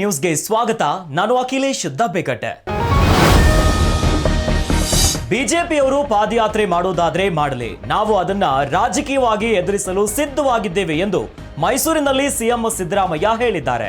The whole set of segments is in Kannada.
ನ್ಯೂಸ್ಗೆ ಸ್ವಾಗತ. ನಾನು ಅಖಿಲೇಶ್ ದಬ್ಬೆಕಟ್ಟೆ. ಬಿಜೆಪಿಯವರು ಪಾದಯಾತ್ರೆ ಮಾಡೋದಾದ್ರೆ ಮಾಡಲಿ. ನಾವು ಅದನ್ನ ರಾಜಕೀಯವಾಗಿ ಎದುರಿಸಲು ಸಿದ್ಧವಾಗಿದ್ದೇವೆ ಎಂದು ಮೈಸೂರಿನಲ್ಲಿ ಸಿಎಂ ಸಿದ್ದರಾಮಯ್ಯ ಹೇಳಿದ್ದಾರೆ.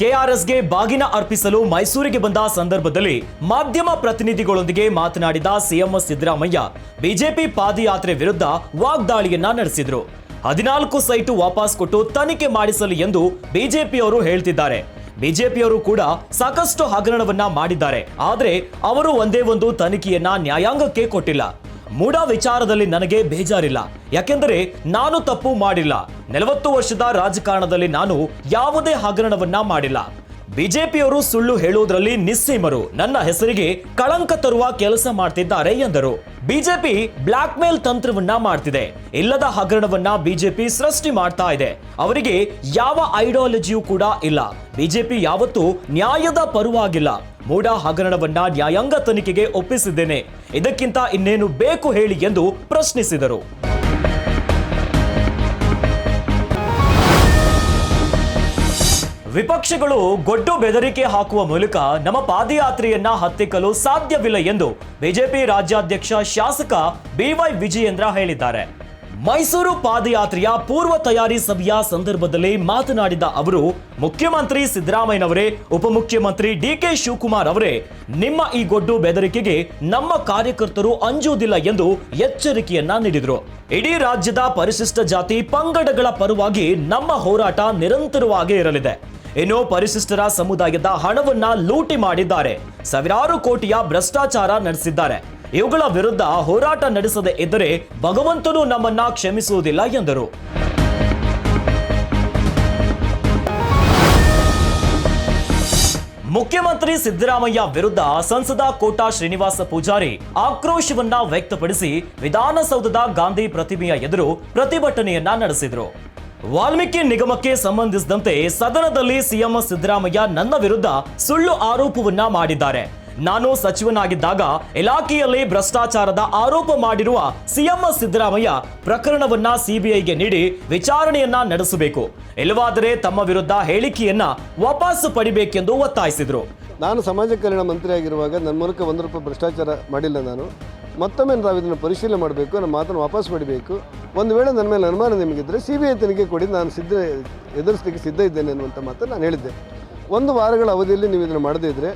ಕೆಆರ್ಎಸ್ಗೆ ಬಾಗಿನ ಅರ್ಪಿಸಲು ಮೈಸೂರಿಗೆ ಬಂದ ಸಂದರ್ಭದಲ್ಲಿ ಮಾಧ್ಯಮ ಪ್ರತಿನಿಧಿಗಳೊಂದಿಗೆ ಮಾತನಾಡಿದ ಸಿಎಂ ಸಿದ್ದರಾಮಯ್ಯ, ಬಿಜೆಪಿ ಪಾದಯಾತ್ರೆ ವಿರುದ್ಧ ವಾಗ್ದಾಳಿಯನ್ನ ನಡೆಸಿದ್ರು. ಹದಿನಾಲ್ಕು ಸೈಟು ವಾಪಸ್ ಕೊಟ್ಟು ತನಿಖೆ ಮಾಡಿಸಲಿ ಎಂದು ಬಿಜೆಪಿಯವರು ಹೇಳ್ತಿದ್ದಾರೆ. ಬಿಜೆಪಿಯವರು ಕೂಡ ಸಾಕಷ್ಟು ಹಗರಣವನ್ನ ಮಾಡಿದ್ದಾರೆ. ಆದ್ರೆ ಅವರು ಒಂದೇ ಒಂದು ತನಿಖೆಯನ್ನ ನ್ಯಾಯಾಂಗಕ್ಕೆ ಕೊಟ್ಟಿಲ್ಲ. ಮೂಡ ವಿಚಾರದಲ್ಲಿ ನನಗೆ ಬೇಜಾರಿಲ್ಲ. ಯಾಕೆಂದರೆ ನಾನು ತಪ್ಪು ಮಾಡಿಲ್ಲ. ನಲವತ್ತು ವರ್ಷದ ರಾಜಕಾರಣದಲ್ಲಿ ನಾನು ಯಾವುದೇ ಹಗರಣವನ್ನ ಮಾಡಿಲ್ಲ. ಬಿಜೆಪಿಯವರು ಸುಳ್ಳು ಹೇಳುವುದರಲ್ಲಿ ನಿಸ್ಸೀಮರು. ನನ್ನ ಹೆಸರಿಗೆ ಕಳಂಕ ತರುವ ಕೆಲಸ ಮಾಡ್ತಿದ್ದಾರೆ ಎಂದರು. ಬಿಜೆಪಿ ಬ್ಲಾಕ್ ಮೇಲ್ ತಂತ್ರವನ್ನ ಮಾಡ್ತಿದೆ. ಇಲ್ಲದ ಹಗರಣವನ್ನ ಬಿಜೆಪಿ ಸೃಷ್ಟಿ ಮಾಡ್ತಾ ಇದೆ. ಅವರಿಗೆ ಯಾವ ಐಡಿಯಾಲಜಿಯೂ ಕೂಡ ಇಲ್ಲ. ಬಿಜೆಪಿ ಯಾವತ್ತೂ ನ್ಯಾಯದ ಪರವಾಗಿಲ್ಲ. ಮೂಡ ಹಗರಣವನ್ನ ನ್ಯಾಯಾಂಗ ತನಿಖೆಗೆ ಒಪ್ಪಿಸಿದ್ದೇನೆ. ಇದಕ್ಕಿಂತ ಇನ್ನೇನು ಬೇಕು ಹೇಳಿ ಎಂದು ಪ್ರಶ್ನಿಸಿದರು. ವಿಪಕ್ಷಗಳು ಗೊಡ್ಡು ಬೆದರಿಕೆ ಹಾಕುವ ಮೂಲಕ ನಮ್ಮ ಪಾದಯಾತ್ರೆಯನ್ನ ಹತ್ತಿಕ್ಕಲು ಸಾಧ್ಯವಿಲ್ಲ ಎಂದು ಬಿಜೆಪಿ ರಾಜ್ಯಾಧ್ಯಕ್ಷ ಶಾಸಕ ಬಿವೈ ವಿಜಯೇಂದ್ರ ಹೇಳಿದ್ದಾರೆ. ಮೈಸೂರು ಪಾದಯಾತ್ರೆಯ ಪೂರ್ವ ತಯಾರಿ ಸಭೆಯ ಸಂದರ್ಭದಲ್ಲಿ ಮಾತನಾಡಿದ ಅವರು, ಮುಖ್ಯಮಂತ್ರಿ ಸಿದ್ದರಾಮಯ್ಯನವರೇ, ಉಪಮುಖ್ಯಮಂತ್ರಿ ಡಿಕೆ ಶಿವಕುಮಾರ್ ಅವರೇ, ನಿಮ್ಮ ಈ ಗೊಡ್ಡು ಬೆದರಿಕೆಗೆ ನಮ್ಮ ಕಾರ್ಯಕರ್ತರು ಅಂಜುವುದಿಲ್ಲ ಎಂದು ಎಚ್ಚರಿಕೆಯನ್ನ ನೀಡಿದರು. ಇಡೀ ರಾಜ್ಯದ ಪರಿಶಿಷ್ಟ ಜಾತಿ ಪಂಗಡಗಳ ಪರವಾಗಿ ನಮ್ಮ ಹೋರಾಟ ನಿರಂತರವಾಗಿ ಇರಲಿದೆ. ಇನ್ನು ಪರಿಶಿಷ್ಟರ ಸಮುದಾಯದ ಹಣವನ್ನ ಲೂಟಿ ಮಾಡಿದ್ದಾರೆ. ಸಾವಿರಾರು ಕೋಟಿಯ ಭ್ರಷ್ಟಾಚಾರ ನಡೆಸಿದ್ದಾರೆ. ಇವುಗಳ ವಿರುದ್ಧ ಹೋರಾಟ ನಡೆಸದೇ ಇದ್ದರೆ ಭಗವಂತನು ನಮ್ಮನ್ನ ಕ್ಷಮಿಸುವುದಿಲ್ಲ ಎಂದರು. ಮುಖ್ಯಮಂತ್ರಿ ಸಿದ್ದರಾಮಯ್ಯ ವಿರುದ್ಧ ಸಂಸದ ಕೋಟಾ ಶ್ರೀನಿವಾಸ ಪೂಜಾರಿ ಆಕ್ರೋಶವನ್ನ ವ್ಯಕ್ತಪಡಿಸಿ ವಿಧಾನಸೌಧದ ಗಾಂಧಿ ಪ್ರತಿಮೆಯ ಎದುರು ಪ್ರತಿಭಟನೆಯನ್ನ ನಡೆಸಿದ್ರು. ವಾಲ್ಮೀಕಿ ನಿಗಮಕ್ಕೆ ಸಂಬಂಧಿಸಿದಂತೆ ಸದನದಲ್ಲಿ ಸಿಎಂ ಸಿದ್ದರಾಮಯ್ಯ ನನ್ನ ವಿರುದ್ಧ ಸುಳ್ಳು ಆರೋಪವನ್ನ ಮಾಡಿದ್ದಾರೆ. ನಾನು ಸಚಿವನಾಗಿದ್ದಾಗ ಇಲಾಖೆಯಲ್ಲಿ ಭ್ರಷ್ಟಾಚಾರದ ಆರೋಪ ಮಾಡಿರುವ ಸಿಎಂ ಸಿದ್ದರಾಮಯ್ಯ ಪ್ರಕರಣವನ್ನ ಸಿಬಿಐಗೆ ನೀಡಿ ವಿಚಾರಣೆಯನ್ನ ನಡೆಸಬೇಕು. ಇಲ್ಲವಾದರೆ ತಮ್ಮ ವಿರುದ್ಧ ಹೇಳಿಕೆಯನ್ನ ವಾಪಸ್ ಪಡಿಬೇಕೆಂದು ಒತ್ತಾಯಿಸಿದರು. ನಾನು ಸಮಾಜ ಕಲ್ಯಾಣ ಮಂತ್ರಿ ಆಗಿರುವಾಗ ನನ್ನ ಮೂಲಕ ಒಂದು ರೂಪಾಯಿ ಭ್ರಷ್ಟಾಚಾರ ಮಾಡಿಲ್ಲ ನಾನು. ಮತ್ತೊಮ್ಮೆ ನಾವು ಇದನ್ನು ಪರಿಶೀಲನೆ ಮಾಡಬೇಕು, ನಮ್ಮ ಮಾತನ್ನು ವಾಪಸ್ ಪಡಿಬೇಕು. ಒಂದು ವೇಳೆ ನನ್ನ ಮೇಲೆ ಅನುಮಾನ ನಿಮಗಿದ್ದರೆ ಸಿ ಬಿ ಐ ತನಿಖೆ ಕೊಡಿ, ನಾನು ಸಿದ್ಧ, ಎದುರಿಸಲಿಕ್ಕೆ ಸಿದ್ಧ ಇದ್ದೇನೆ ಅನ್ನುವಂಥ ಮಾತನ್ನು ನಾನು ಹೇಳಿದ್ದೆ. ಒಂದು ವಾರಗಳ ಅವಧಿಯಲ್ಲಿ ನೀವು ಇದನ್ನು ಮಾಡದೇ ಇದ್ದರೆ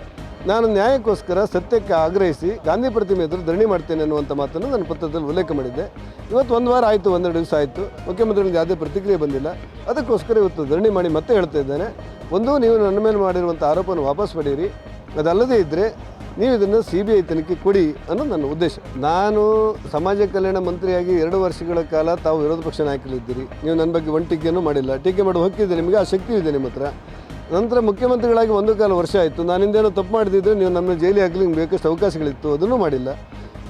ನಾನು ನ್ಯಾಯಕ್ಕೋಸ್ಕರ ಸತ್ಯಕ್ಕೆ ಆಗ್ರಹಿಸಿ ಗಾಂಧಿ ಪ್ರತಿಮೆ ಎದುರು ಧರಣಿ ಮಾಡ್ತೇನೆ ಅನ್ನುವಂಥ ಮಾತನ್ನು ನನ್ನ ಪತ್ರದಲ್ಲಿ ಉಲ್ಲೇಖ ಮಾಡಿದ್ದೆ. ಇವತ್ತು ಒಂದು ವಾರ ಆಯಿತು, ಒಂದೆರಡು ದಿವಸ ಆಯಿತು. ಮುಖ್ಯಮಂತ್ರಿಗಳಿಗೆ ಯಾವುದೇ ಪ್ರತಿಕ್ರಿಯೆ ಬಂದಿಲ್ಲ. ಅದಕ್ಕೋಸ್ಕರ ಇವತ್ತು ಧರಣಿ ಮಾಡಿ ಮತ್ತೆ ಹೇಳ್ತಾ ಇದ್ದೇನೆ. ಒಂದು, ನೀವು ನನ್ನ ಮೇಲೆ ಮಾಡಿರುವಂಥ ಆರೋಪವನ್ನು ವಾಪಸ್ ಪಡೆಯಿರಿ. ಅದಲ್ಲದೇ ಇದ್ದರೆ ನೀವು ಇದನ್ನು ಸಿ ಬಿ ಐ ತನಿಖೆ ಕೊಡಿ ಅನ್ನೋದು ನನ್ನ ಉದ್ದೇಶ. ನಾನು ಸಮಾಜ ಕಲ್ಯಾಣ ಮಂತ್ರಿಯಾಗಿ ಎರಡು ವರ್ಷಗಳ ಕಾಲ ತಾವು ವಿರೋಧ ಪಕ್ಷ ನಾಯಕರಿದ್ದೀರಿ. ನೀವು ನನ್ನ ಬಗ್ಗೆ ಒಂದು ಟೀಕೆಯನ್ನು ಮಾಡಿಲ್ಲ. ಟೀಕೆ ಮಾಡುವ ಹಕ್ಕಿದೆ ನಿಮಗೆ, ಆ ಶಕ್ತಿ ಇದೆ ನಿಮ್ಮ ಹತ್ರ. ನಂತರ ಮುಖ್ಯಮಂತ್ರಿಗಳಾಗಿ ಒಂದು ಕಾಲ ವರ್ಷ ಆಯಿತು. ನಾನಿಂದೇನೋ ತಪ್ಪು ಮಾಡಿದಿದ್ರೆ ನೀವು ನಮ್ಮ ಜೈಲಿಗೆ ಹಾಕಲಿ ನಿಮ್ಗೆ ಬೇಕಷ್ಟು ಅವಕಾಶಗಳಿತ್ತು. ಅದನ್ನು ಮಾಡಿಲ್ಲ.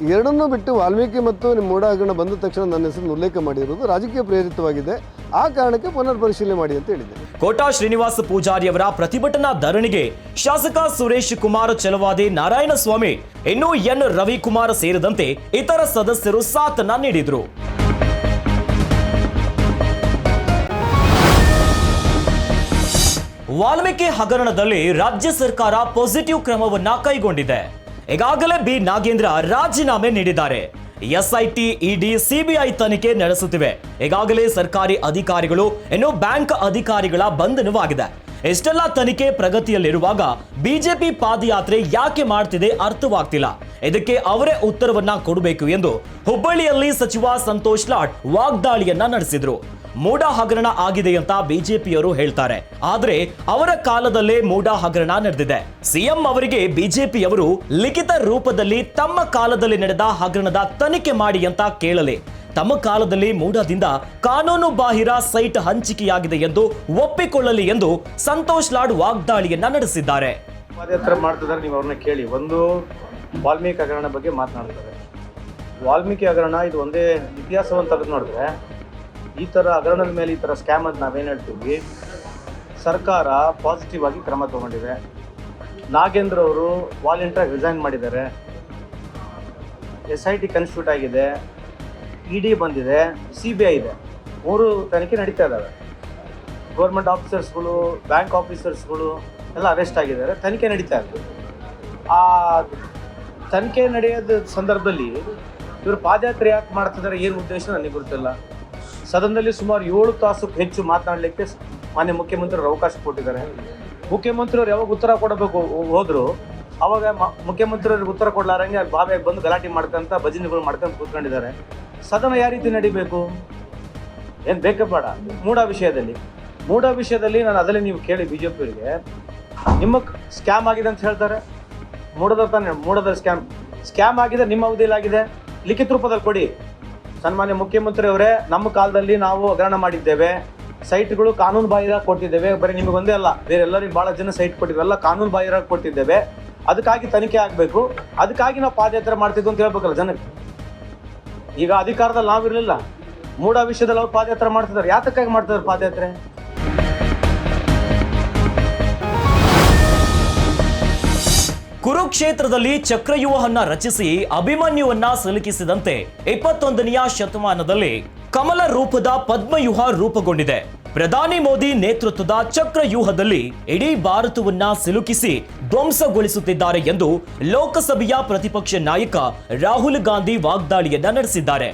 ಎರಡನ್ನೂ ಬಿಟ್ಟು ವಾಲ್ಮೀಕಿ ಮತ್ತು ನಿಮ್ಮ ಮೂಢ ಹಗರಣ ಬಂದ ತಕ್ಷಣ ನನ್ನ ಹೆಸರನ್ನು ಉಲ್ಲೇಖ ಮಾಡಿರುವುದು ರಾಜಕೀಯ ಪ್ರೇರಿತವಾಗಿದೆ. ಆ ಕಾರಣಕ್ಕೆ ಪುನರ್ ಪರಿಶೀಲನೆ ಮಾಡಿ ಅಂತ ಹೇಳಿದೆ. ಕೋಟಾ ಶ್ರೀನಿವಾಸ ಪೂಜಾರಿಯವರ ಪ್ರತಿಭಟನಾ ಧರಣಿಗೆ ಶಾಸಕ ಸುರೇಶ್ ಕುಮಾರ್ ಚಲವಾದಿ ನಾರಾಯಣಸ್ವಾಮಿ, ಇನ್ನು ಎನ್ ರವಿಕುಮಾರ್ ಸೇರಿದಂತೆ ಇತರ ಸದಸ್ಯರು ಸಾಥನ ನೀಡಿದರು. ವಾಲ್ಮೀಕಿ ಹಗರಣದಲ್ಲಿ ರಾಜ್ಯ ಸರ್ಕಾರ ಪಾಸಿಟಿವ್ ಕ್ರಮವನ್ನ ಕೈಗೊಂಡಿದೆ. ಈಗಾಗಲೇ ಬಿ. ನಾಗೇಂದ್ರ ರಾಜೀನಾಮೆ ನೀಡಿದ್ದಾರೆ. ಎಸ್ಐಟಿ ಇಡಿ ಸಿಬಿಐ ತನಿಖೆ ನಡೆಸುತ್ತಿವೆ. ಈಗಾಗಲೇ ಸರ್ಕಾರಿ ಅಧಿಕಾರಿಗಳು, ಇನ್ನು ಬ್ಯಾಂಕ್ ಅಧಿಕಾರಿಗಳ ಬಂಧನವಾಗಿದೆ. ಇಷ್ಟೆಲ್ಲ ತನಿಖೆ ಪ್ರಗತಿಯಲ್ಲಿರುವಾಗ ಬಿಜೆಪಿ ಪಾದಯಾತ್ರೆ ಯಾಕೆ ಮಾಡ್ತಿದೆ ಅರ್ಥವಾಗ್ತಿಲ್ಲ. ಇದಕ್ಕೆ ಅವರೇ ಉತ್ತರವನ್ನ ಕೊಡಬೇಕು ಎಂದು ಹುಬ್ಬಳ್ಳಿಯಲ್ಲಿ ಸಚಿವ ಸಂತೋಷ್ ಲಾಡ್ ವಾಗ್ದಾಳಿಯನ್ನ ನಡೆಸಿದ್ರು. ಮೂಡ ಹಗರಣ ಆಗಿದೆ ಅಂತ ಬಿಜೆಪಿಯವರು ಹೇಳ್ತಾರೆ. ಆದ್ರೆ ಅವರ ಕಾಲದಲ್ಲೇ ಮೋಡ ಹಗರಣ ನಡೆದಿದೆ. ಸಿಎಂ ಅವರಿಗೆ ಬಿಜೆಪಿಯವರು ಲಿಖಿತ ರೂಪದಲ್ಲಿ ತಮ್ಮ ಕಾಲದಲ್ಲಿ ನಡೆದ ಹಗರಣದ ತನಿಖೆ ಮಾಡಿ ಅಂತ ಕೇಳಲಿ. ತಮ್ಮ ಕಾಲದಲ್ಲಿ ಮೂಡಾದಿಂದ ಕಾನೂನು ಬಾಹಿರ ಸೈಟ್ ಹಂಚಿಕೆಯಾಗಿದೆ ಎಂದು ಒಪ್ಪಿಕೊಳ್ಳಲಿ ಎಂದು ಸಂತೋಷ್ ಲಾಡ್ ವಾಗ್ದಾಳಿಯನ್ನ ನಡೆಸಿದ್ದಾರೆ. ಮಾಡ್ತಿದ್ದಾರೆ, ನೀವು ಅವ್ರನ್ನ ಕೇಳಿ. ಒಂದು ವಾಲ್ಮೀಕಿ ಹಗರಣ ಬಗ್ಗೆ ಮಾತನಾಡ್ತಾರೆ. ವಾಲ್ಮೀಕಿ ಹಗರಣ ಇದು ಒಂದೇ ಇತಿಹಾಸವನ್ನು ತೆಗೆದು ನೋಡಿದ್ರೆ ಈ ಥರ ಹಗರಣದ ಮೇಲೆ ಈ ಥರ ಸ್ಕ್ಯಾಮ್ ಅಂತ ನಾವೇನು ಹೇಳ್ತೀವಿ? ಸರ್ಕಾರ ಪಾಸಿಟಿವ್ ಆಗಿ ಕ್ರಮ ತಗೊಂಡಿದೆ. ನಾಗೇಂದ್ರ ಅವರು ವಾಲಂಟಿಯರ್ ರಿಸೈನ್ ಮಾಡಿದ್ದಾರೆ. ಎಸ್ ಐ ಟಿ ಕನ್ಸ್ಟಿಟ್ಯೂಟ್ ಆಗಿದೆ. ಇ ಡಿ ಬಂದಿದೆ. ಸಿ ಬಿ ಐ ಇದೆ. ಮೂರು ತನಿಖೆ ನಡೀತಾ ಇದ್ದಾವೆ. ಗೌರ್ಮೆಂಟ್ ಆಫೀಸರ್ಸ್ಗಳು ಬ್ಯಾಂಕ್ ಆಫೀಸರ್ಸ್ಗಳು ಎಲ್ಲ ಅರೆಸ್ಟ್ ಆಗಿದ್ದಾರೆ. ತನಿಖೆ ನಡೀತಾ ಇದೆ. ಆ ತನಿಖೆ ನಡೆಯೋದ ಸಂದರ್ಭದಲ್ಲಿ ಇವರು ಪಾದಯಾತ್ರೆ ಯಾಕೆ ಮಾಡ್ತಿದ್ದಾರೆ? ಏನು ಉದ್ದೇಶ? ನನಗೆ ಗೊತ್ತಿಲ್ಲ. ಸದನದಲ್ಲಿ ಸುಮಾರು ಏಳು ತಾಸು ಹೆಚ್ಚು ಮಾತನಾಡಲಿಕ್ಕೆ ಮಾನ್ಯ ಮುಖ್ಯಮಂತ್ರಿಯವರು ಅವಕಾಶ ಕೊಟ್ಟಿದ್ದಾರೆ. ಮುಖ್ಯಮಂತ್ರಿಯವರು ಯಾವಾಗ ಉತ್ತರ ಕೊಡಬೇಕು ಹೋದ್ರು, ಅವಾಗ ಮುಖ್ಯಮಂತ್ರಿಯವ್ರಿಗೆ ಉತ್ತರ ಕೊಡ್ಲಾರಂಗೆ ಅಲ್ಲಿ ಬಂದು ಗಲಾಟೆ ಮಾಡ್ಕೊಂತ, ಭಜನೆಗಳು ಮಾಡ್ಕೊಂಡು ಕೂತ್ಕೊಂಡಿದ್ದಾರೆ. ಸದನ ಯಾವ ರೀತಿ ನಡಿಬೇಕು? ಏನು ಬೇಕೇ ಬೇಡ. ಮೂಢ ವಿಷಯದಲ್ಲಿ. ಮೂಢ ವಿಷಯದಲ್ಲಿ ನಾನು ಅದರಲ್ಲಿ ನೀವು ಕೇಳಿ ಬಿ ಜೆ ಪಿಯವರಿಗೆ ನಿಮ್ಮ ಸ್ಕ್ಯಾಮ್ ಆಗಿದೆ ಅಂತ ಹೇಳ್ತಾರೆ. ಮೂಡದ ತಾನೆ ಮೂಡದ ಸ್ಕ್ಯಾಮ್. ಸ್ಕ್ಯಾಮ್ ಆಗಿದೆ, ನಿಮ್ಮ ಅವಧಿಯಲ್ಲಿ ಆಗಿದೆ ಲಿಖಿತ ರೂಪದಲ್ಲಿ ಕೊಡಿ. ಸನ್ಮಾನ್ಯ ಮುಖ್ಯಮಂತ್ರಿ ಅವರೇ, ನಮ್ಮ ಕಾಲದಲ್ಲಿ ನಾವು ಹಗರಣ ಮಾಡಿದ್ದೇವೆ. ಸೈಟ್ಗಳು ಕಾನೂನು ಬಾಹಿರ ಕೊಟ್ಟಿದ್ದೇವೆ. ಬರೀ ನಿಮಗೆ ಒಂದೇ ಅಲ್ಲ, ಬೇರೆ ಎಲ್ಲರಿಗೂ ಭಾಳ ಜನ ಸೈಟ್ ಕೊಟ್ಟಿದ್ದೆಲ್ಲ ಕಾನೂನು ಬಾಹಿರ ಕೊಟ್ಟಿದ್ದೇವೆ. ಅದಕ್ಕಾಗಿ ತನಿಖೆ ಆಗಬೇಕು. ಅದಕ್ಕಾಗಿ ನಾವು ಪಾದಯಾತ್ರೆ ಮಾಡ್ತಿದ್ವು ಅಂತ ಹೇಳ್ಬೇಕಲ್ಲ ಜನಕ್ಕೆ. ಈಗ ಅಧಿಕಾರದಲ್ಲಿ ನಾವಿರಲಿಲ್ಲ. ಮೂಢ ವಿಷಯದಲ್ಲಿ ಅವ್ರು ಪಾದಯಾತ್ರೆ ಮಾಡ್ತಿದ್ದಾರೆ. ಯಾತಕ್ಕಾಗಿ ಮಾಡ್ತಿದ್ದಾರೆ ಪಾದಯಾತ್ರೆ? ಕುರುಕ್ಷೇತ್ರದಲ್ಲಿ ಚಕ್ರವ್ಯೂಹನ್ನ ರಚಿಸಿ ಅಭಿಮನ್ಯುವನ್ನ ಸಿಲುಕಿಸಿದಂತೆ ಇಪ್ಪತ್ತೊಂದನೆಯ ಶತಮಾನದಲ್ಲಿ ಕಮಲ ರೂಪದ ಪದ್ಮವ್ಯೂಹ ರೂಪುಗೊಂಡಿದೆ. ಪ್ರಧಾನಿ ಮೋದಿ ನೇತೃತ್ವದ ಚಕ್ರವ್ಯೂಹದಲ್ಲಿ ಇಡೀ ಭಾರತವನ್ನ ಸಿಲುಕಿಸಿ ಧ್ವಂಸಗೊಳಿಸುತ್ತಿದ್ದಾರೆ ಎಂದು ಲೋಕಸಭೆಯ ಪ್ರತಿಪಕ್ಷ ನಾಯಕ ರಾಹುಲ್ ಗಾಂಧಿ ವಾಗ್ದಾಳಿಯನ್ನ ನಡೆಸಿದ್ದಾರೆ.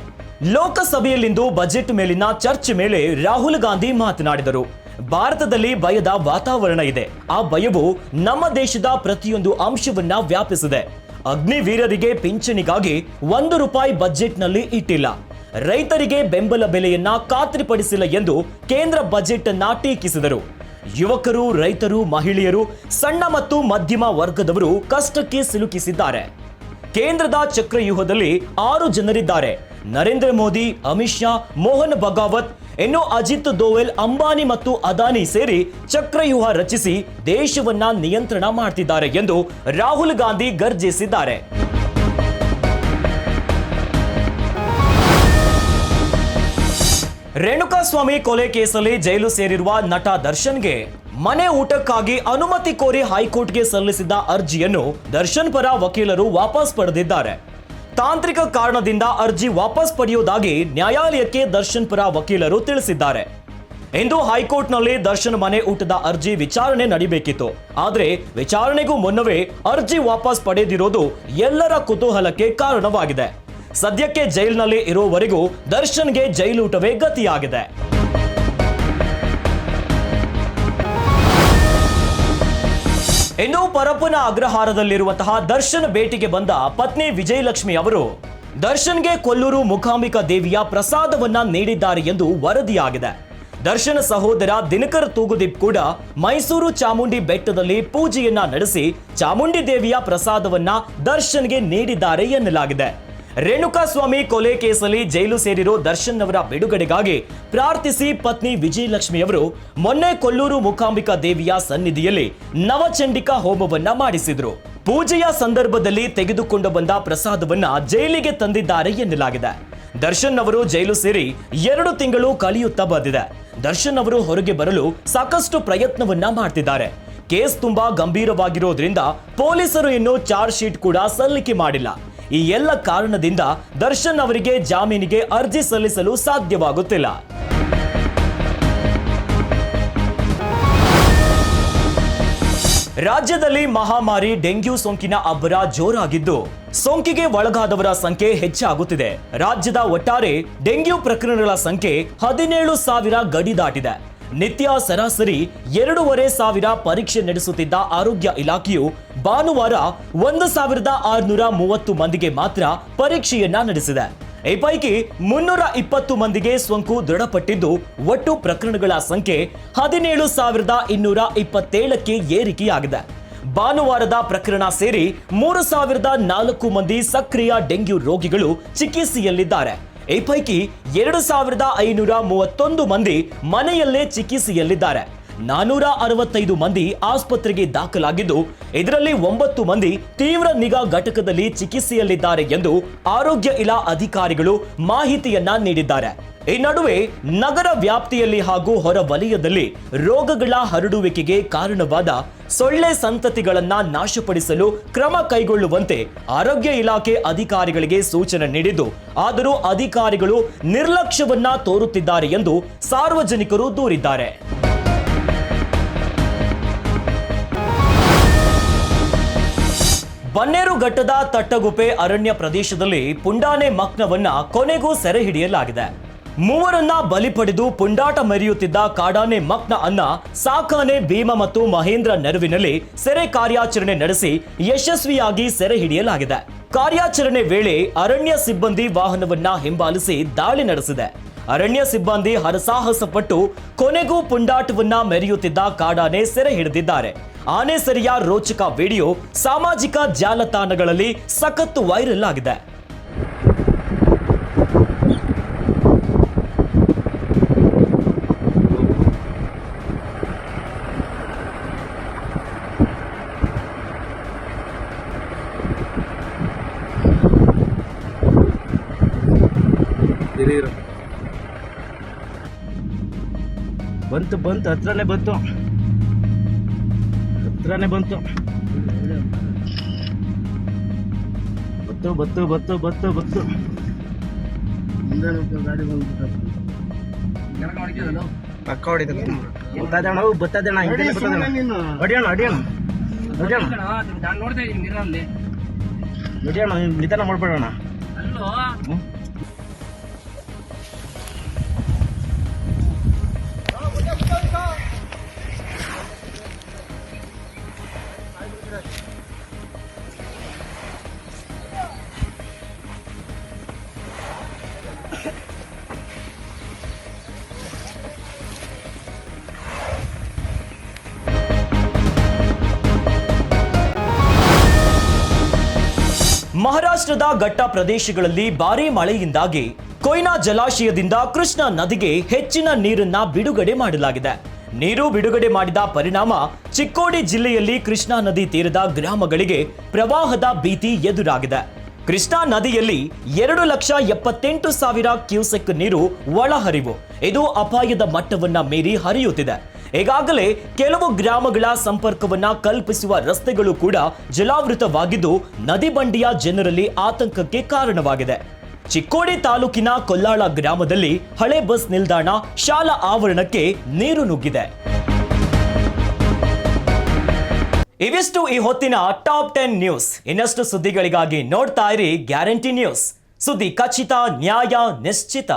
ಲೋಕಸಭೆಯಲ್ಲಿಂದು ಬಜೆಟ್ ಮೇಲಿನ ಚರ್ಚೆ ಮೇಲೆ ರಾಹುಲ್ ಗಾಂಧಿ ಮಾತನಾಡಿದರು. ಭಾರತದಲ್ಲಿ ಭಯದ ವಾತಾವರಣ ಇದೆ. ಆ ಭಯವು ನಮ್ಮ ದೇಶದ ಪ್ರತಿಯೊಂದು ಅಂಶವನ್ನ ವ್ಯಾಪಿಸಿದೆ. ಅಗ್ನಿವೀರರಿಗೆ ಪಿಂಚಣಿಗಾಗಿ ಒಂದು ರೂಪಾಯಿ ಬಜೆಟ್ನಲ್ಲಿ ಇಟ್ಟಿಲ್ಲ. ರೈತರಿಗೆ ಬೆಂಬಲ ಬೆಲೆಯನ್ನ ಖಾತ್ರಿಪಡಿಸಿಲ್ಲ ಎಂದು ಕೇಂದ್ರ ಬಜೆಟ್ ಅನ್ನ ಟೀಕಿಸಿದರು. ಯುವಕರು, ರೈತರು, ಮಹಿಳೆಯರು, ಸಣ್ಣ ಮತ್ತು ಮಧ್ಯಮ ವರ್ಗದವರು ಕಷ್ಟಕ್ಕೆ ಸಿಲುಕಿಸಿದ್ದಾರೆ. ಕೇಂದ್ರದ ಚಕ್ರವ್ಯೂಹದಲ್ಲಿ ಆರು ಜನರಿದ್ದಾರೆ. ನರೇಂದ್ರ ಮೋದಿ, ಅಮಿತ್ ಶಾ, ಮೋಹನ್ ಬಗಾವತ್ ಇನ್ನು ಅಜಿತ್ ದೋವೆಲ್, ಅಂಬಾನಿ ಮತ್ತು ಅದಾನಿ ಸೇರಿ ಚಕ್ರವ್ಯೂಹ ರಚಿಸಿ ದೇಶವನ್ನ ನಿಯಂತ್ರಣ ಮಾಡ್ತಿದ್ದಾರೆ ಎಂದು ರಾಹುಲ್ ಗಾಂಧಿ ಗರ್ಜಿಸಿದ್ದಾರೆ. ರೇಣುಕಾಸ್ವಾಮಿ ಕೊಲೆ ಕೇಸಲ್ಲಿ ಜೈಲು ಸೇರಿರುವ ನಟ ದರ್ಶನ್ಗೆ ಮನೆ ಊಟಕ್ಕಾಗಿ ಅನುಮತಿ ಕೋರಿ ಹೈಕೋರ್ಟ್ಗೆ ಸಲ್ಲಿಸಿದ್ದ ಅರ್ಜಿಯನ್ನು ದರ್ಶನ್ ಪರ ವಕೀಲರು ವಾಪಸ್ ಪಡೆದಿದ್ದಾರೆ. ತಾಂತ್ರಿಕ ಕಾರಣದಿಂದ ಅರ್ಜಿ ವಾಪಸ್ ಪಡೆಯುವುದಾಗಿ ನ್ಯಾಯಾಲಯಕ್ಕೆ ದರ್ಶನ್ ಪರ ವಕೀಲರು ತಿಳಿಸಿದ್ದಾರೆ. ಇಂದು ಹೈಕೋರ್ಟ್ನಲ್ಲಿ ದರ್ಶನ್ ಮನೆ ಊಟದ ಅರ್ಜಿ ವಿಚಾರಣೆ ನಡಿಬೇಕಿತ್ತು. ಆದರೆ ವಿಚಾರಣೆಗೂ ಮುನ್ನವೇ ಅರ್ಜಿ ವಾಪಸ್ ಪಡೆದಿರೋದು ಎಲ್ಲರ ಕುತೂಹಲಕ್ಕೆ ಕಾರಣವಾಗಿದೆ. ಸದ್ಯಕ್ಕೆ ಜೈಲಿನಲ್ಲಿ ಇರುವವರೆಗೂ ದರ್ಶನ್ಗೆ ಜೈಲೂಟವೇ ಗತಿಯಾಗಿದೆ. ಇನ್ನು ಪರಪ್ಪನ ಅಗ್ರಹಾರದಲ್ಲಿರುವಂತಹ ದರ್ಶನ್ ಭೇಟಿಗೆ ಬಂದ ಪತ್ನಿ ವಿಜಯಲಕ್ಷ್ಮಿ ಅವರು, ದರ್ಶನ್ಗೆ ಕೊಲ್ಲೂರು ಮುಖಾಂಬಿಕಾ ದೇವಿಯ ಪ್ರಸಾದವನ್ನ ನೀಡಿದ್ದಾರೆ ಎಂದು ವರದಿಯಾಗಿದೆ. ದರ್ಶನ ಸಹೋದರ ದಿನಕರ್ ತೂಗುದೀಪ್ ಕೂಡ ಮೈಸೂರು ಚಾಮುಂಡಿ ಬೆಟ್ಟದಲ್ಲಿ ಪೂಜೆಯನ್ನ ನಡೆಸಿ ಚಾಮುಂಡಿ ದೇವಿಯ ಪ್ರಸಾದವನ್ನ ದರ್ಶನ್ಗೆ ನೀಡಿದ್ದಾರೆ ಎನ್ನಲಾಗಿದೆ. ರೇಣುಕಾಸ್ವಾಮಿ ಕೊಲೆ ಕೇಸಲ್ಲಿ ಜೈಲು ಸೇರಿರೋ ದರ್ಶನ್ ಅವರ ಬಿಡುಗಡೆಗಾಗಿ ಪ್ರಾರ್ಥಿಸಿ ಪತ್ನಿ ವಿಜಯಲಕ್ಷ್ಮಿಯವರು ಮೊನ್ನೆ ಕೊಲ್ಲೂರು ಮುಖಾಂಬಿಕಾ ದೇವಿಯ ಸನ್ನಿಧಿಯಲ್ಲಿ ನವಚಂಡಿಕಾ ಹೋಮವನ್ನ ಮಾಡಿಸಿದ್ರು. ಪೂಜೆಯ ಸಂದರ್ಭದಲ್ಲಿ ತೆಗೆದುಕೊಂಡು ಬಂದ ಪ್ರಸಾದವನ್ನ ಜೈಲಿಗೆ ತಂದಿದ್ದಾರೆ ಎನ್ನಲಾಗಿದೆ. ದರ್ಶನ್ ಅವರು ಜೈಲು ಸೇರಿ ಎರಡು ತಿಂಗಳು ಕಲಿಯುತ್ತಾ ಬಂದಿದೆ. ದರ್ಶನ್ ಅವರು ಹೊರಗೆ ಬರಲು ಸಾಕಷ್ಟು ಪ್ರಯತ್ನವನ್ನ ಮಾಡ್ತಿದ್ದಾರೆ. ಕೇಸ್ ತುಂಬಾ ಗಂಭೀರವಾಗಿರೋದ್ರಿಂದ ಪೊಲೀಸರು ಇನ್ನೂ ಚಾರ್ಜ್ ಶೀಟ್ ಕೂಡ ಸಲ್ಲಿಕೆ ಮಾಡಿಲ್ಲ. ಈ ಎಲ್ಲ ಕಾರಣದಿಂದ ದರ್ಶನ್ ಅವರಿಗೆ ಜಾಮೀನಿಗೆ ಅರ್ಜಿ ಸಲ್ಲಿಸಲು ಸಾಧ್ಯವಾಗುತ್ತಿಲ್ಲ. ರಾಜ್ಯದಲ್ಲಿ ಮಹಾಮಾರಿ ಡೆಂಗ್ಯೂ ಸೋಂಕಿನ ಅಬ್ಬರ ಜೋರಾಗಿದ್ದು, ಸೋಂಕಿಗೆ ಒಳಗಾದವರ ಸಂಖ್ಯೆ ಹೆಚ್ಚಾಗುತ್ತಿದೆ. ರಾಜ್ಯದ ಒಟ್ಟಾರೆ ಡೆಂಗ್ಯೂ ಪ್ರಕರಣಗಳ ಸಂಖ್ಯೆ ಹದಿನೇಳು ಸಾವಿರ ಗಡಿ ದಾಟಿದೆ. ನಿತ್ಯ ಸರಾಸರಿ ಎರಡೂವರೆ ಸಾವಿರ ಪರೀಕ್ಷೆ ನಡೆಸುತ್ತಿದ್ದ ಆರೋಗ್ಯ ಇಲಾಖೆಯು ಭಾನುವಾರ ಒಂದು ಸಾವಿರದ ಆರುನೂರ ಮೂವತ್ತು ಮಂದಿಗೆ ಮಾತ್ರ ಪರೀಕ್ಷೆಯನ್ನ ನಡೆಸಿದೆ. ಈ ಪೈಕಿ ಮುನ್ನೂರ ಇಪ್ಪತ್ತು ಮಂದಿಗೆ ಸೋಂಕು ದೃಢಪಟ್ಟಿದ್ದು ಒಟ್ಟು ಪ್ರಕರಣಗಳ ಸಂಖ್ಯೆ ಹದಿನೇಳು ಸಾವಿರದ ಇನ್ನೂರ ಇಪ್ಪತ್ತೇಳಕ್ಕೆ ಏರಿಕೆಯಾಗಿದೆ. ಭಾನುವಾರದ ಪ್ರಕರಣ ಸೇರಿ ಮೂರು ಸಾವಿರದ ನಾಲ್ಕು ಮಂದಿ ಸಕ್ರಿಯ ಡೆಂಗ್ಯೂ ರೋಗಿಗಳು ಚಿಕಿತ್ಸೆಯಲ್ಲಿದ್ದಾರೆ. ಈ ಪೈಕಿ ಎರಡು ಸಾವಿರದ ಐನೂರ ಮೂವತ್ತೊಂದು ಮಂದಿ ಮನೆಯಲ್ಲೇ ಚಿಕಿತ್ಸೆಯಲ್ಲಿದ್ದಾರೆ. ನಾನೂರ ಅರವತ್ತೈದು ಮಂದಿ ಆಸ್ಪತ್ರೆಗೆ ದಾಖಲಾಗಿದ್ದು, ಇದರಲ್ಲಿ ಒಂಬತ್ತು ಮಂದಿ ತೀವ್ರ ನಿಗಾ ಘಟಕದಲ್ಲಿ ಚಿಕಿತ್ಸೆಯಲ್ಲಿದ್ದಾರೆ ಎಂದು ಆರೋಗ್ಯ ಇಲಾ ಅಧಿಕಾರಿಗಳು ಮಾಹಿತಿಯನ್ನ ನೀಡಿದ್ದಾರೆ. ಈ ನಡುವೆ ನಗರ ವ್ಯಾಪ್ತಿಯಲ್ಲಿ ಹಾಗೂ ಹೊರ ವಲಯದಲ್ಲಿ ರೋಗಗಳ ಹರಡುವಿಕೆಗೆ ಕಾರಣವಾದ ಸೊಳ್ಳೆ ಸಂತತಿಗಳನ್ನ ನಾಶಪಡಿಸಲು ಕ್ರಮ ಕೈಗೊಳ್ಳುವಂತೆ ಆರೋಗ್ಯ ಇಲಾಖೆ ಅಧಿಕಾರಿಗಳಿಗೆ ಸೂಚನೆ ನೀಡಿದ್ದು, ಆದರೂ ಅಧಿಕಾರಿಗಳು ನಿರ್ಲಕ್ಷ್ಯವನ್ನ ತೋರುತ್ತಿದ್ದಾರೆ ಎಂದು ಸಾರ್ವಜನಿಕರು ದೂರಿದ್ದಾರೆ. ಬನ್ನೇರುಘಟ್ಟದ ತಟ್ಟಗುಪೆ ಅರಣ್ಯ ಪ್ರದೇಶದಲ್ಲಿ ಪುಂಡಾನೆ ಮಕ್ನವನ್ನ ಕೊನೆಗೂ ಸೆರೆ ಹಿಡಿಯಲಾಗಿದೆ. ಮೂವರನ್ನ ಬಲಿ ಪಡೆದು ಪುಂಡಾಟ ಮೆರೆಯುತ್ತಿದ್ದ ಕಾಡಾನೆ ಮಕ್ನ ಅನ್ನ, ಸಾಕಾನೆ ಭೀಮ ಮತ್ತು ಮಹೇಂದ್ರ ನೆರವಿನಲ್ಲಿ ಸೆರೆ ಕಾರ್ಯಾಚರಣೆ ನಡೆಸಿ ಯಶಸ್ವಿಯಾಗಿ ಸೆರೆ ಹಿಡಿಯಲಾಗಿದೆ. ಕಾರ್ಯಾಚರಣೆ ವೇಳೆ ಅರಣ್ಯ ಸಿಬ್ಬಂದಿ ವಾಹನವನ್ನ ಹಿಂಬಾಲಿಸಿ ದಾಳಿ ನಡೆಸಿದೆ. ಅರಣ್ಯ ಸಿಬ್ಬಂದಿ ಹರಸಾಹಸಪಟ್ಟು ಕೊನೆಗೂ ಪುಂಡಾಟವನ್ನ ಮೆರೆಯುತ್ತಿದ್ದ ಕಾಡಾನೆ ಸೆರೆ ಹಿಡಿದಿದ್ದಾರೆ. ಆನೆ ಸೆರೆಯ ರೋಚಕ ವಿಡಿಯೋ ಸಾಮಾಜಿಕ ಜಾಲತಾಣಗಳಲ್ಲಿ ಸಖತ್ತು ವೈರಲ್ ಆಗಿದೆ. ಬಂತು ಬಂತು ಹತ್ರನೇ ಬಂತು. ಹತ್ರನೇ ಬಂತು. ಬತ್ತು ಬತ್ತು ಬತ್ತು ಬತ್ತು ಬತ್ತು ಪಕ್ಕ ಹೊಡಿತದೆ ಬತ್ತದಣ ಬತ್ತದಣ ಹಿಂದೆ ಬತ್ತದಣ ಹೊಡಿಯೋಣ ಹೊಡಿಯೋಣ ಹೊಡಿಯೋಣ ನಾನು? ನೋಡ್ತಾ ಇದ್ದೀನಿ ಮಿರಲ್ಲಿ ಹೊಡಿಯೋಣ ನಿಧಾನ ಮಾಡ್ಬೇಡೋಣ ಮಹಾರಾಷ್ಟ್ರದ ಘಟ್ಟ ಪ್ರದೇಶಗಳಲ್ಲಿ ಭಾರೀ ಮಳೆಯಿಂದಾಗಿ ಕೊಯ್ನಾ ಜಲಾಶಯದಿಂದ ಕೃಷ್ಣಾ ನದಿಗೆ ಹೆಚ್ಚಿನ ನೀರನ್ನ ಬಿಡುಗಡೆ ಮಾಡಲಾಗಿದೆ. ನೀರು ಬಿಡುಗಡೆ ಮಾಡಿದ ಪರಿಣಾಮ ಚಿಕ್ಕೋಡಿ ಜಿಲ್ಲೆಯಲ್ಲಿ ಕೃಷ್ಣಾ ನದಿ ತೀರದ ಗ್ರಾಮಗಳಿಗೆ ಪ್ರವಾಹದ ಭೀತಿ ಎದುರಾಗಿದೆ. ಕೃಷ್ಣಾ ನದಿಯಲ್ಲಿ ಎರಡು ಲಕ್ಷ ಎಪ್ಪತ್ತೆಂಟು ಸಾವಿರ ಕ್ಯೂಸೆಕ್ ನೀರು ಒಳಹರಿವು. ಇದು ಅಪಾಯದ ಮಟ್ಟವನ್ನ ಮೀರಿ ಹರಿಯುತ್ತಿದೆ. ಈಗಾಗಲೇ ಕೆಲವು ಗ್ರಾಮಗಳ ಸಂಪರ್ಕವನ್ನ ಕಲ್ಪಿಸುವ ರಸ್ತೆಗಳು ಕೂಡ ಜಲಾವೃತವಾಗಿದ್ದು ನದಿ ಬಂಡಿಯ ಜನರಲ್ಲಿ ಆತಂಕಕ್ಕೆ ಕಾರಣವಾಗಿದೆ. ಚಿಕ್ಕೋಡಿ ತಾಲೂಕಿನ ಕೊಲ್ಲಾಳ ಗ್ರಾಮದಲ್ಲಿ ಹಳೆ ಬಸ್ ನಿಲ್ದಾಣ ಶಾಲಾ ಆವರಣಕ್ಕೆ ನೀರು ನುಗ್ಗಿದೆ. ಇವಿಷ್ಟು ಈ ಹೊತ್ತಿನ ಟಾಪ್ ಟೆನ್ ನ್ಯೂಸ್. ಇನ್ನಷ್ಟು ಸುದ್ದಿಗಳಿಗಾಗಿ ನೋಡ್ತಾ ಇರಿ ಗ್ಯಾರಂಟಿ ನ್ಯೂಸ್. ಸುದ್ದಿ ಖಚಿತ, ನ್ಯಾಯ, ನಿಶ್ಚಿತ.